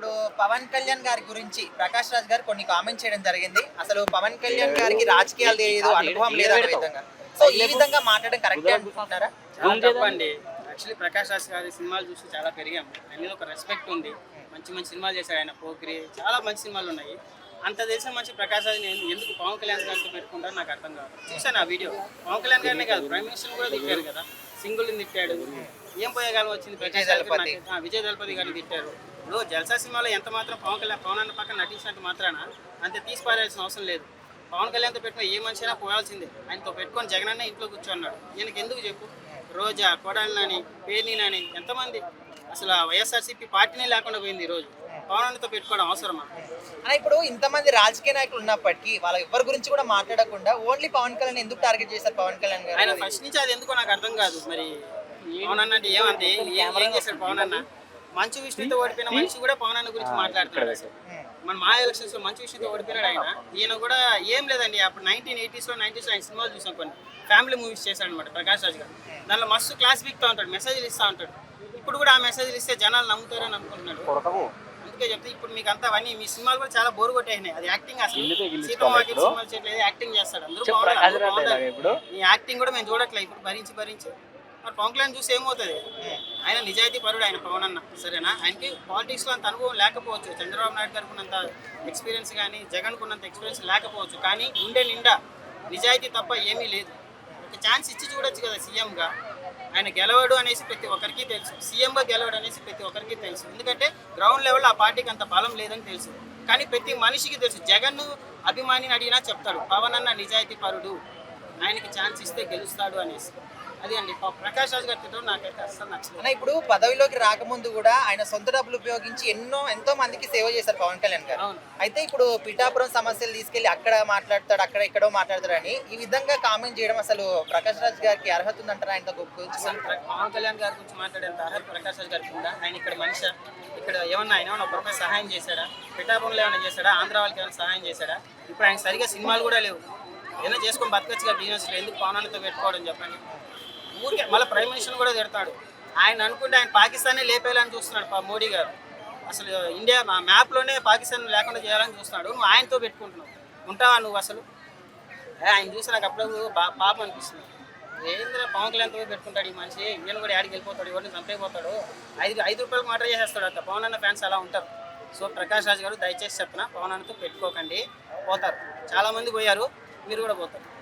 ఇప్పుడు పవన్ కళ్యాణ్ గారి గురించి ప్రకాష్ రాజ్ గారు కొన్ని కామెంట్ చేయడం జరిగింది. అసలు పవన్ కళ్యాణ్ గారికి రాజకీయాలు తెలియదు అనుభవం లేదు అనే విధంగా? సో ఈ విధంగా? మాట్లాడడం కరెక్ట్ అనుకుంటున్నారా? చాలా తప్పండి యాక్చువల్లీ ప్రకాష్ రాజ్ గారి సినిమాలు చూసి చాలా పెరిగాము మీద ఒక రెస్పెక్ట్ ఉంది. మంచి మంచి సినిమాలు చేశాడు ఆయన. పోక్రి చాలా మంచి సినిమాలు ఉన్నాయి. అంత తెలిసిన మంచి ప్రకాష్ రాజ్ నేను ఎందుకు పవన్ కళ్యాణ్ గారితో పెట్టుకుంటారో నాకు అర్థం కాదు. చూసాను ఆ వీడియో. పవన్ కళ్యాణ్ గారినే కాదు ప్రైమ్ మినిస్టర్ కూడా తిట్టారు కదా. సింగుల్ తిట్టాడు. ఏం పోయేగాలం వచ్చింది ప్రకాష్ విజయ్ దళపతి. గారిని తిట్టారు. ఇప్పుడు జల్సా సినిమాలో ఎంత మాత్రం పవన్ కళ్యాణ్ పవన్ అన్న పక్కన నటించినంత మాత్రాన? అంతే తీసి అవసరం లేదు. పవన్ కళ్యాణ్తో పెట్టుకుని ఏ మనిషి అయినా పోవాల్సిందే. ఆయనతో పెట్టుకొని జగన్ అన్న ఇంట్లో కూర్చున్నాడు. ఈయనకి ఎందుకు చెప్పు? రోజా కొడాలని పేర్నీలని ఎంతమంది? అసలు ఆ వైఎస్ఆర్సీపీ పార్టీనే లేకుండా పోయింది ఈ రోజు పవన్ అన్నతో పెట్టుకోవడం అవసరమా? అలా ఇప్పుడు ఇంతమంది రాజకీయ నాయకులు ఉన్నప్పటికీ వాళ్ళ ఎవరి గురించి కూడా మాట్లాడకుండా ఓన్లీ పవన్ కళ్యాణ్ ఎందుకు టార్గెట్ చేశారు పవన్ కళ్యాణ్ ఆయన గారు ఫస్ట్ నుంచి అది ఎందుకో నాకు అర్థం కాదు. మరి పవన్ అన్న అంటే ఏమంతే ఏం చేశాడు పవన్ అన్న? మంచు విష్ణుతో ఓడిపోయిన మనిషి కూడా పవన్ అన్న గురించి మాట్లాడుతున్నాడు. అసలు మన మా ఎలక్షన్స్లో మంచు విష్ణుతో ఓడిపోయినాడు ఆయన. ఈయన కూడా ఏం లేదండి. అప్పుడు నైన్టీన్ ఎయిటీస్లో నైన్టీస్లో ఆయన సినిమాలు చూసాం కొన్ని. ఫ్యామిలీ మూవీస్ చేశాడు అనమాట ప్రకాష్ రాజ్ గారు. దానిలో మస్తు క్లాస్ బిక్తా ఉంటాడు. మెసేజ్లు ఇస్తా ఉంటాడు. ఇప్పుడు కూడా ఆ మెసేజ్లు ఇస్తే జనాలు నమ్ముతారని అనుకుంటున్నాడు. అందుకే చెప్తే ఇప్పుడు మీకు అంతా అవన్నీ మీ సినిమాలు కూడా చాలా బోరు కొట్టేసినాయి. అది యాక్టింగ్ అసలు. సీతం వాకిట్ సినిమాలు చేయట్లేదు యాక్టింగ్ చేస్తాడు. అందరూ. ఈ యాక్టింగ్ కూడా మేము చూడట్లేదు ఇప్పుడు భరించి భరించి. మరి పవన్ కళ్యాణ్ చూసి ఏమవుతుంది? ఆయన నిజాయితీ పరుడు ఆయన పవన్ అన్న. సరేనా? ఆయనకి పాలిటిక్స్లో అంత అనుభవం లేకపోవచ్చు. చంద్రబాబు నాయుడు గారికి ఉన్నంత ఎక్స్పీరియన్స్ కానీ జగన్ ఉన్నంత ఎక్స్పీరియన్స్ లేకపోవచ్చు. కానీ గుండె నిండా నిజాయితీ తప్ప ఏమీ లేదు. ఒక ఛాన్స్ ఇచ్చి చూడొచ్చు కదా సీఎంగా ఆయన గెలవడు అనేసి ప్రతి ఒక్కరికి తెలుసు. సీఎంగా గెలవడు అనేసి ప్రతి ఒక్కరికి తెలుసు. ఎందుకంటే గ్రౌండ్ లెవెల్ ఆ పార్టీకి అంత బలం లేదని తెలుసు. కానీ ప్రతి మనిషికి తెలుసు. జగన్ అభిమానిని అడిగినా చెప్తాడు. పవన్ అన్న నిజాయితీ పరుడు. ఆయనకి ఛాన్స్ ఇస్తే గెలుస్తాడు అనేసి. అది అండి ప్రకాష్ రాజ్ గారి తిట్టడం నాకైతే అస్సలు నచ్చలేదు. అన్న ఇప్పుడు పదవిలోకి రాకముందు కూడా ఆయన సొంత డబ్బులు ఉపయోగించి ఎన్నో ఎంతో మందికి సేవ చేశారు పవన్ కళ్యాణ్ గారు. అవును. అయితే ఇప్పుడు పిఠాపురం సమస్యలు తీసుకెళ్ళి అక్కడ మాట్లాడతాడు అక్కడ ఇక్కడో మాట్లాడతాడని ఈ విధంగా కామెంట్ చేయడం అసలు ప్రకాష్ రాజ్ గారికి అర్హత ఉందంటారా ఆయన గురించి? అసలు ప్ర- పవన్ కళ్యాణ్ గారి గురించి మాట్లాడేంత అర్హత ప్రకాష్ రాజ్ గారికి ఉందా? ఆయన ఇక్కడ మనిషి? ఇక్కడ ఏమన్నా ఆయన ఏమన్నా ఒక సహాయం చేశాడా? పిఠాపురంలో ఏమైనా చేశాడా? ఆంధ్ర వాళ్ళకి ఏమైనా సహాయం చేశాడా? ఇప్పుడు ఆయన సరిగా సినిమాలు కూడా లేవు. ఏదైనా చేసుకొని బతకచ్చుగా బిజినెస్లో ఎందుకు పవన్ అన్నతో పెట్టుకోవడం చెప్పండి? ఊరికే మళ్ళీ ప్రైమ్ మినిస్టర్ కూడా తిడతాడు. ఆయన అనుకుంటే ఆయన పాకిస్తానే లేపేయాలని చూస్తున్నాడు పా- మోడీ గారు. అసలు ఇండియా మా మ్యాప్లోనే పాకిస్తాన్ లేకుండా చేయాలని చూస్తున్నాడు. నువ్వు ఆయనతో పెట్టుకుంటున్నావు. ఉంటావా నువ్వు అసలు? ఆయన చూసి నాకు అప్పుడప్పుడు బా- పాపం అనిపిస్తుంది. ఏంద్ర పవన్ కళ్యాణ్తో పెట్టుకుంటాడు ఈ మనిషి? ఇండియన్ కూడా యాడికి వెళ్ళిపోతాడు ఎవరిని చంపైపోతాడు ఐదు ఐదు రూపాయలకు మాట చేసేస్తాడు అంత పవన్ అన్న ఫ్యాన్స్ అలా ఉంటారు. సో ప్రకాష్ రాజ్ గారు దయచేసి చెప్తున్నా పవన్ అన్నతో పెట్టుకోకండి. పోతారు. చాలామంది పోయారు. మీరు కూడా పోతారు.